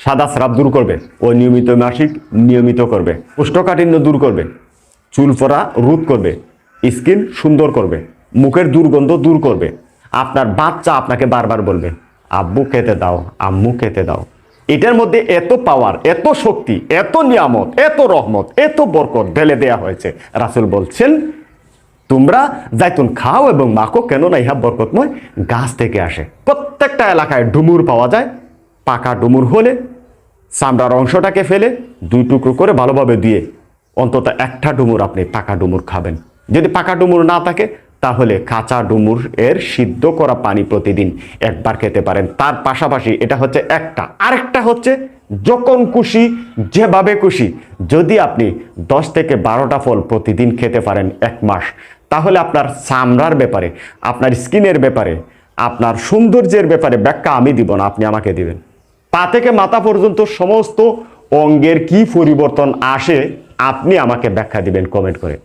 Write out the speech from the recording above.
সাদা স্রাব দূর করবে ও নিয়মিত মাসিক নিয়মিত করবে কোষ্ঠকাঠিন্য দূর করবে, চুল পড়া রোধ করবে, স্কিন সুন্দর করবে, মুখের দুর্গন্ধ দূর করবে। আপনার বাচ্চা আপনাকে বারবার বলবে, আব্বু, খেতে দাও, আম্মু, খেতে দাও। এটার মধ্যে এত পাওয়ার এত শক্তি, এত নিয়ামত, এত রহমত, এত বরকত ঢেলে দেয়া হয়েছে। রাসুল বলছেন, তোমরা জাইতুন খাও এবং মাখো কেননা ইহা বরকতময় গাছ থেকে আসে। প্রত্যেকটা এলাকায় ডুমুর পাওয়া যায়, পাকা ডুমুর হলে চামড়ার অংশটাকে ফেলে দুই টুকরো করে ভালোভাবে দিয়ে অন্তত একটা ডুমুর আপনি পাকা ডুমুর খাবেন। যদি পাকা ডুমুর না থাকে, তাহলে কাঁচা ডুমুর এর সিদ্ধ করা পানি প্রতিদিন একবার খেতে পারেন। তার পাশাপাশি এটা হচ্ছে একটা। আরেকটা হচ্ছে যখন খুশি, যেভাবে খুশি। যদি আপনি দশ থেকে বারোটা ফল প্রতিদিন খেতে পারেন এক মাস, তাহলে আপনার চামড়ার ব্যাপারে, আপনার স্কিনের ব্যাপারে, আপনার সৌন্দর্যের ব্যাপারে ব্যাখ্যা আমি দিব না, আপনি আমাকে দিবেন। পা থেকে মাথা পর্যন্ত সমস্ত অঙ্গের কি পরিবর্তন আসে, আপনি আমাকে ব্যাখ্যা দিবেন কমেন্ট করে।